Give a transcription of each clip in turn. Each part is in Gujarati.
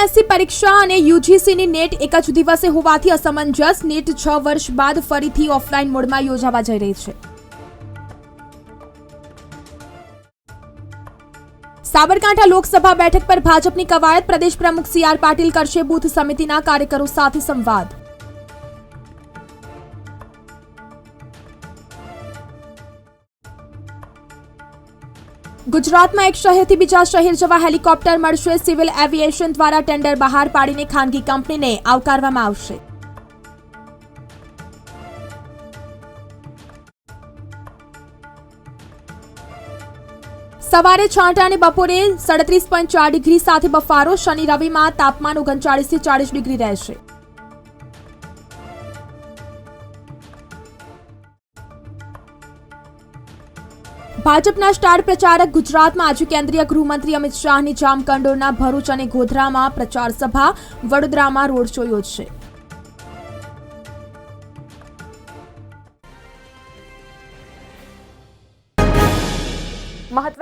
યુપીએસસી પરીક્ષા અને યુજીસીની નેટ એક જ દિવસે હોવાથી અસમંજસ. નેટ છ વર્ષ બાદ ફરીથી ઓફલાઈન મોડમાં યોજાવા જઈ રહી છે. સાબરકાંઠા લોકસભા બેઠક પર ભાજપની કવાયત. પ્રદેશ પ્રમુખ સી આર પાટીલ કરશે બુથ સમિતિના કાર્યકરો સાથે સંવાદ. ગુજરાતમાં એક શહેરથી બીજા શહેર જવા હેલિકોપ્ટર મળશે. સિવિલ એવિએશન દ્વારા ટેન્ડર બહાર પાડીને ખાનગી કંપનીને આવકારવામાં આવશે. સવારે છાંટા અને બપોરે સડત્રીસ પોઈન્ટ ચાર ડિગ્રી સાથે બફારો. શનિ રવિમાં તાપમાન ઓગણચાળીસથી ચાળીસ ડિગ્રી રહેશે. ભાજપના સ્ટાર પ્રચારક ગુજરાતમાં આજે કેન્દ્રીય ગૃહમંત્રી અમિત શાહની જામકંડોરના ભરૂચ અને ગોધરામાં પ્રચાર સભા, વડોદરામાં રોડ શો યોજશે.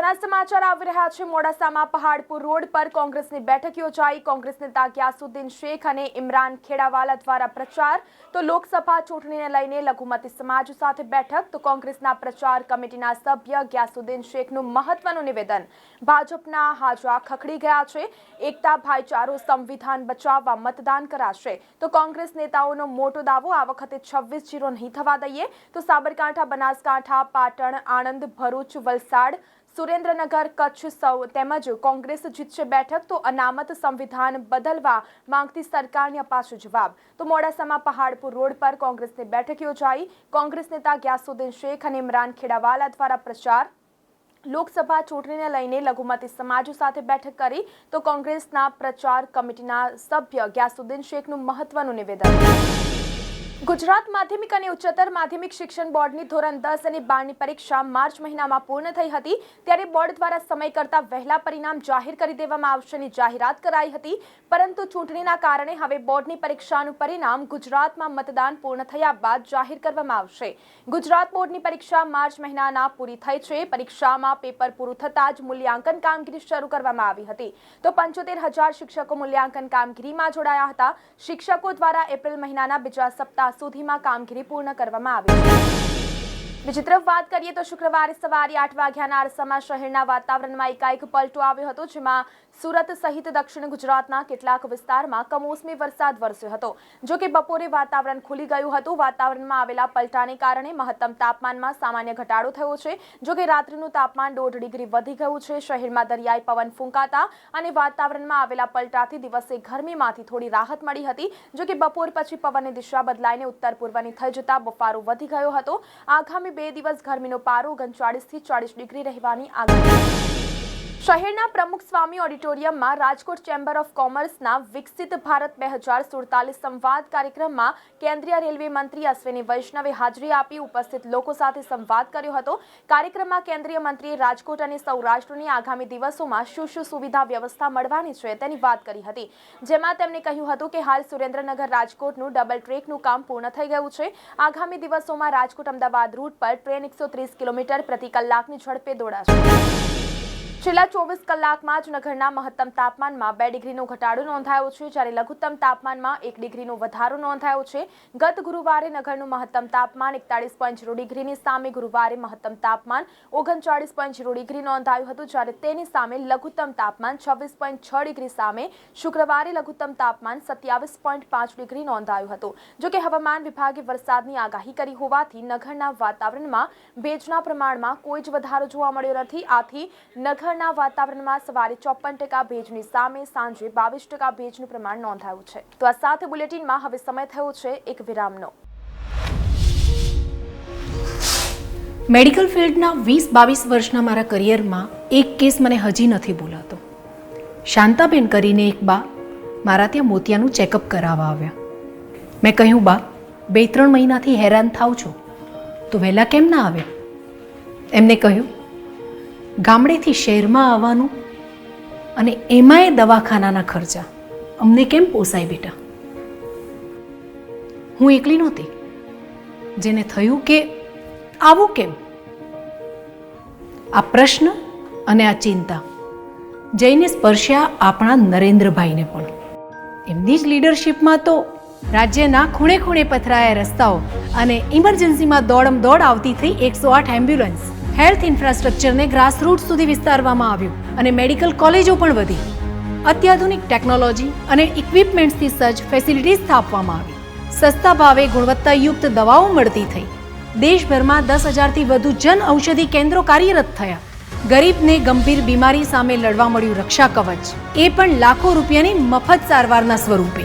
મહત્વના સમાચાર આવી રહ્યા છે. મોડાસામાં પહાડપુર રોડ પર કોંગ્રેસની બેઠક યોજાઈ. કોંગ્રેસ નેતા ગ્યાસુદ્દીન શેખ અને ઇમરાન ખેડાવાલા દ્વારા પ્રચાર. તો લોકસભા ચૂંટણીને લઈને લઘુમતી સમાજ સાથે બેઠક. તો કોંગ્રેસના પ્રચાર કમિટીના સભ્ય ગ્યાસુદ્દીન શેખનું મહત્વનું નિવેદન. ભાજપના હાજવા ખખડી ગયા છે. એકતા ભાઈચારો, સંવિધાન બચાવવા મતદાન કરાશે. તો કોંગ્રેસ નેતાઓનો મોટો દાવો આ વખતે છવ્વીસ જીરો નહીં થવા દઈએ. તો સાબરકાંઠા, બનાસકાંઠા, પાટણ, આણંદ, ભરૂચ, વલસાડ સુરેન્દ્રનગર કચ્છ સૌ તેમજ કોંગ્રેસ જીતશે બેઠક તો અનામત સંવિધાન બદલવા માંગતી સરકારને અપાશે જવાબ. તો મોડાસામાં પહાડપુર રોડ પર કોંગ્રેસની બેઠક યોજાઈ. કોંગ્રેસ નેતા ગ્યાસુદ્દીન શેખ અને ઇમરાન ખેડાવાલા દ્વારા પ્રચાર. લોકસભા ચૂંટણીને લઈને લઘુમતી સમાજો સાથે બેઠક કરી તો કોંગ્રેસના પ્રચાર કમિટીના સભ્ય ગ્યાસુદ્દીન શેખનું મહત્વનું નિવેદન. ગુજરાત માધ્યમિક અને ઉચ્ચતર માધ્યમિક શિક્ષણ બોર્ડની ધોરણ દસ અને બારની પરીક્ષા માર્ચ મહિનામાં પૂર્ણ થઈ હતી. ત્યારે બોર્ડ દ્વારા સમય કરતા વહેલા પરિણામ જાહેર કરી દેવામાં આવશેની જાહેરાત કરાઈ હતી. પરંતુ ચૂંટણીના કારણે હવે બોર્ડની પરીક્ષાનું પરિણામ ગુજરાતમાં મતદાન પૂર્ણ થયા બાદ જાહેર કરવામાં આવશે. ગુજરાત બોર્ડની પરીક્ષા માર્ચ મહિનાના પૂરી થઈ છે. પરીક્ષામાં પેપર પૂરું થતાં જ મૂલ્યાંકન કામગીરી શરૂ કરવામાં આવી હતી. તો પંચોતેર હજાર શિક્ષકો મૂલ્યાંકન કામગીરીમાં જોડાયા હતા. શિક્ષકો દ્વારા એપ્રિલ મહિનાના બીજા સપ્તાહ સુધીમાં કામગીરી પૂર્ણ કરવામાં આવી છે. બીજી તરફ વાત કરીએ તો શુક્રવારે સવારે આઠ વાગ્યાના અરસામાં શહેરના વાતાવરણમાં એકાએક પલટો આવ્યો હતો, જેમાં સુરત સહિત દક્ષિણ ગુજરાતના કેટલાક વિસ્તારમાં કમોસમી વરસાદ વરસ્યો હતો. જો કે બપોરે વાતાવરણ ખુલી ગયું હતું, વાતાવરણમાં આવેલા પલટાને કારણે મહત્તમ તાપમાનમાં સામાન્ય ઘટાડો થયો છે. જો કે રાત્રિનું તાપમાન દોઢ ડિગ્રી વધી ગયું છે. શહેરમાં દરિયાઈ પવન ફૂંકાતા અને વાતાવરણમાં આવેલા પલટાથી દિવસે ગરમીમાંથી થોડી રાહત મળી હતી. જો કે બપોર પછી પવનની દિશા બદલાઈને ઉત્તર પૂર્વની થઈ જતા બફારો વધી ગયો હતો. આગામી બે દિવસ ગરમીનો પારો ઓગણચાળીસથી ચાળીસ ડિગ્રી રહેવાની આગાહી. શહેરના પ્રમુખ સ્વામી ઓડિટોરિયમમાં રાજકોટ ચેમ્બર ઓફ કોમર્સના વિકસિત ભારત બે હજાર સુડતાલીસ સંવાદ કાર્યક્રમમાં કેન્દ્રીય રેલવે મંત્રી અશ્વિની વૈષ્ણવે હાજરી આપી ઉપસ્થિત લોકો સાથે સંવાદ કર્યો હતો. કાર્યક્રમમાં કેન્દ્રીય મંત્રીએ રાજકોટ અને સૌરાષ્ટ્રની આગામી દિવસોમાં શું શું સુવિધા વ્યવસ્થા મળવાની છે તેની વાત કરી હતી. જેમાં તેમણે કહ્યું હતું કે હાલ સુરેન્દ્રનગર રાજકોટનું ડબલ ટ્રેકનું કામ પૂર્ણ થઈ ગયું છે. આગામી દિવસોમાં રાજકોટ અમદાવાદ રૂટ પર ટ્રેન એકસો ત્રીસ કિલોમીટર પ્રતિ કલાકની ઝડપે દોડાશે. છેલ્લા ચોવીસ કલાકમાં જ નગરના મહત્તમ તાપમાનમાં બે ડિગ્રીનો ઘટાડો નોંધાયો છે, જ્યારે લઘુત્તમ તાપમાનમાં એક ડિગ્રીનો વધારો નોંધાયો છે. ગત ગુરુવારે નગરનું મહત્તમ તાપમાન એકતાળીસ પોઈન્ટ ઝીરો ડિગ્રીની સામે ગુરુવારે મહત્તમ તાપમાન ઓગણચાળીસ પોઈન્ટ ઝીરો ડિગ્રી નોંધાયું હતું, જ્યારે તેની સામે લઘુત્તમ તાપમાન છવ્વીસ પોઈન્ટ છ ડિગ્રી સામે શુક્રવારે લઘુત્તમ તાપમાન સત્યાવીસ પોઈન્ટ પાંચ ડિગ્રી નોંધાયું હતું. જો કે હવામાન વિભાગે વરસાદની આગાહી કરી હોવાથી નગરના વાતાવરણમાં ભેજના પ્રમાણમાં કોઈ જ વધારો જોવા મળ્યો નથી. આથી નગર નગરના વાતાવરણમાં સવારે ચોપન ટકા ભેજની સામે સાંજે બાવીસ ટકા ભેજનું પ્રમાણ નોંધાયું છે. તો આ સાથે બુલેટિનમાં હવે સમય થયો છે એક વિરામનો. મેડિકલ ફિલ્ડના વીસ બાવીસ વર્ષના મારા કરિયરમાં એક કેસ મને હજી નથી ભૂલાતો શાંતાબેન કરીને એક બા મારા ત્યાં મોતિયાનું ચેકઅપ કરાવવા આવ્યા. મેં કહ્યું, બા, બે ત્રણ મહિનાથી હેરાન થાવ છો. તો વહેલા કેમ ના આવે? એમને કહ્યું ગામડેથી શહેરમાં આવવાનું અને એમાંય દવાખાનાના ખર્ચા. અમને કેમ પોસાય બેટા? હું એકલી નહોતી. જેને થયું કે આવું કેમ? આ પ્રશ્ન અને આ ચિંતા જઈને સ્પર્શ્યા આપણા નરેન્દ્રભાઈને પણ. એમની જ લીડરશિપમાં તો રાજ્યના ખૂણે ખૂણે પથરાયા રસ્તાઓ અને ઇમરજન્સીમાં દોડમ દોડ આવતી થઈ એકસો આઠ એમ્બ્યુલન્સ હેલ્થ ઇન્ફ્રાસ્ટ્રક્ચરને ગ્રાસરૂટ સુધી વિસ્તારવામાં આવ્યું અને મેડિકલ કોલેજો પણ વધી. અત્યાધુનિક ટેકનોલોજી અને ઇક્વિપમેન્ટ્સથી સજ્જ ફેસિલિટીઝ સ્થાપવામાં આવી. સસ્તા ભાવે ગુણવત્તાયુક્ત દવાઓ મળતી થઈ. દેશભરમાં દસ હજારથી વધુ જન ઔષધિ કેન્દ્રો કાર્યરત થયા. ગરીબને ગંભીર બીમારી સામે લડવા મળ્યું રક્ષા કવચ. એ પણ લાખો રૂપિયાની મફત સારવારના સ્વરૂપે.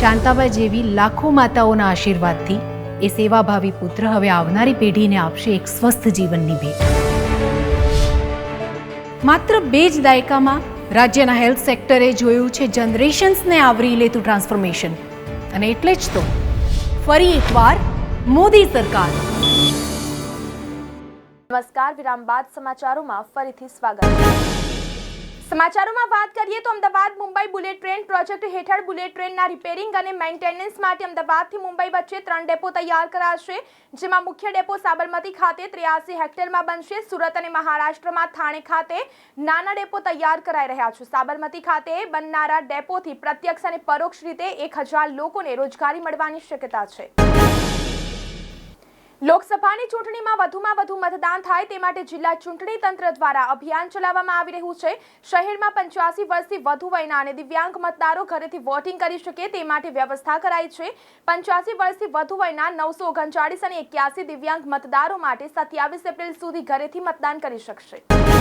શાંતાબા જેવી લાખો માતાઓના આશીર્વાદથી એ સેવાભાવી પુત્ર હવે આવનારી પેઢીને આપશે એક સ્વસ્થ જીવનની ભેટ. માત્ર બે જ દાયકામાં રાજ્યના હેલ્થ સેક્ટરે જોયું છે જનરેશન્સને આવરી લેતું ટ્રાન્સફોર્મેશન. અને એટલે જ તો ફરી એકવાર મોદી સરકાર. નમસ્કાર, વિરામ બાદ સમાચારોમાં ફરીથી સ્વાગત. સમાચારોમાં વાત કરીએ તો Ahmedabad Mumbai bullet train project હેઠળ બુલેટ ટ્રેનના રિપેરિંગ અને મેન્ટેનન્સ માટે અમદાવાદથી મુંબઈ વચ્ચે ત્રણ ડેપો તૈયાર કરાશે, જેમાં મુખ્ય ડેપો સાબરમતી ખાતે ત્રિયાસી હેક્ટરમાં બનશે, સુરત અને મહારાષ્ટ્રમાં થાણે ખાતે નાના ડેપો તૈયાર કરાઈ રહ્યા છે. સાબરમતી ખાતે બનનારા ડેપોથી પ્રત્યક્ષ અને પરોક્ષ રીતે એક હજાર લોકોને રોજગારી મળવાની શક્યતા છે. લોકસભાની ચૂંટણીમાં વધુમાં વધુ મતદાન થાય તે માટે જિલ્લા ચૂંટણી તંત્ર દ્વારા અભિયાન ચલાવવામાં આવી રહ્યું છે. શહેરમાં પંચ્યાસી વર્ષથી વધુ વયના અને દિવ્યાંગ મતદારો ઘરેથી વોટિંગ કરી શકે તે માટે વ્યવસ્થા કરાઈ છે. પંચ્યાસી વર્ષથી વધુ વયના નવસો ઓગણચાળીસ અને એક્યાસી દિવ્યાંગ મતદારો માટે સત્યાવીસ એપ્રિલ સુધી ઘરેથી મતદાન કરી શકશે.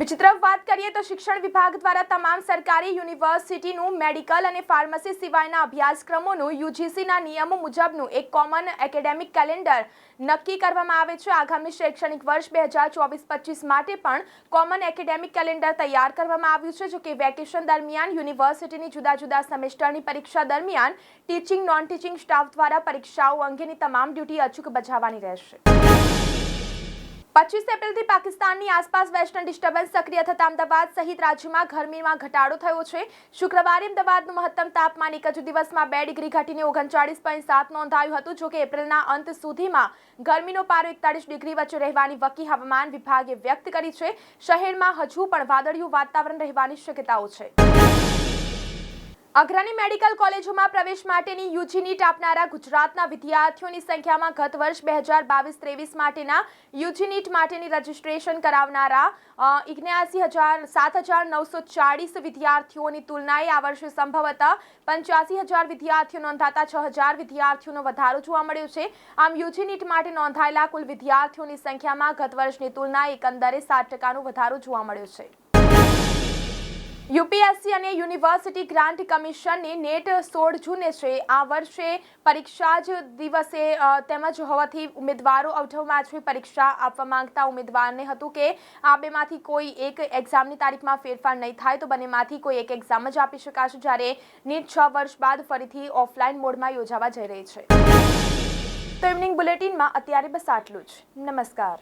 બીજી તરફ વાત કરીએ તો શિક્ષણ વિભાગ દ્વારા તમામ સરકારી યુનિવર્સિટીનું મેડિકલ અને ફાર્મસી સિવાયના અભ્યાસક્રમોનું યુજીસીના નિયમો મુજબનું એક કોમન એકેડેમિક કેલેન્ડર નક્કી કરવામાં આવે છે. આગામી શૈક્ષણિક વર્ષ બે હજાર ચોવીસ પચીસ માટે પણ કોમન એકેડેમિક કેલેન્ડર તૈયાર કરવામાં આવ્યું છે, જોકે વેકેશન દરમિયાન યુનિવર્સિટીની જુદા જુદા સેમેસ્ટરની પરીક્ષા દરમિયાન ટીચિંગ નોન ટીચિંગ સ્ટાફ દ્વારા પરીક્ષાઓ અંગેની તમામ ડ્યુટી અચૂક બજાવવાની રહેશે. પચીસ એપ્રિલથી પાકિસ્તાનની આસપાસ વેસ્ટર્ન ડિસ્ટર્બન્સ સક્રિય થતા અમદાવાદ સહિત રાજ્યમાં ગરમીમાં ઘટાડો થયો છે. શુક્રવારે અમદાવાદનું મહત્તમ તાપમાન એક જ દિવસમાં બે ડિગ્રી ઘટીને ઓગણચાળીસ પોઈન્ટ સાત નોંધાયું હતું, જોકે એપ્રિલના અંત સુધીમાં ગરમીનો પારો એકતાળીસ ડિગ્રી વચ્ચે રહેવાની વકી હવામાન વિભાગે વ્યક્ત કરી છે. શહેરમાં હજુ પણ વાદળિયું વાતાવરણ રહેવાની શક્યતાઓ છે. અગ્રણી મેડિકલ કોલેજોમાં પ્રવેશ માટેની યુજી નીટ આપનારા ગુજરાતના વિદ્યાર્થીઓની સંખ્યામાં ગત વર્ષ બે હજાર બાવીસ ત્રેવીસ માટેના યુજી નીટ માટેની રજીસ્ટ્રેશન કરાવનારા ઇગ્યાસી હજાર, સાત હજાર નવસો ચાળીસ વિદ્યાર્થીઓની તુલનાએ આ વર્ષે સંભવતઃ પંચ્યાસી હજાર વિદ્યાર્થીઓ નોંધાતા છ હજાર વિદ્યાર્થીઓનો વધારો જોવા મળ્યો છે. આમ યુજી નીટ માટે નોંધાયેલા કુલ વિદ્યાર્થીઓની સંખ્યામાં ગત વર્ષની તુલનાએ એકંદરે સાત ટકાનો વધારો જોવા મળ્યો છે. યુપીએસસી અને યુનિવર્સિટી ગ્રાન્ટ કમિશનની નેટ સોળ જૂને છે. આ વર્ષે પરીક્ષા જ દિવસે તેમજ હોવાથી ઉમેદવારો અવઢવમાં જ પરીક્ષા આપવા માંગતા ઉમેદવારને હતું કે આ બેમાંથી કોઈ એક એક્ઝામની તારીખમાં ફેરફાર નહીં થાય, તો બંનેમાંથી કોઈ એક એક્ઝામ જ આપી શકાશે, જ્યારે નીટ છ વર્ષ બાદ ફરીથી ઓફલાઈન મોડમાં યોજાવા જઈ રહી છે. તો ઇવનિંગ બુલેટિનમાં અત્યારે બસ આટલું જ. નમસ્કાર.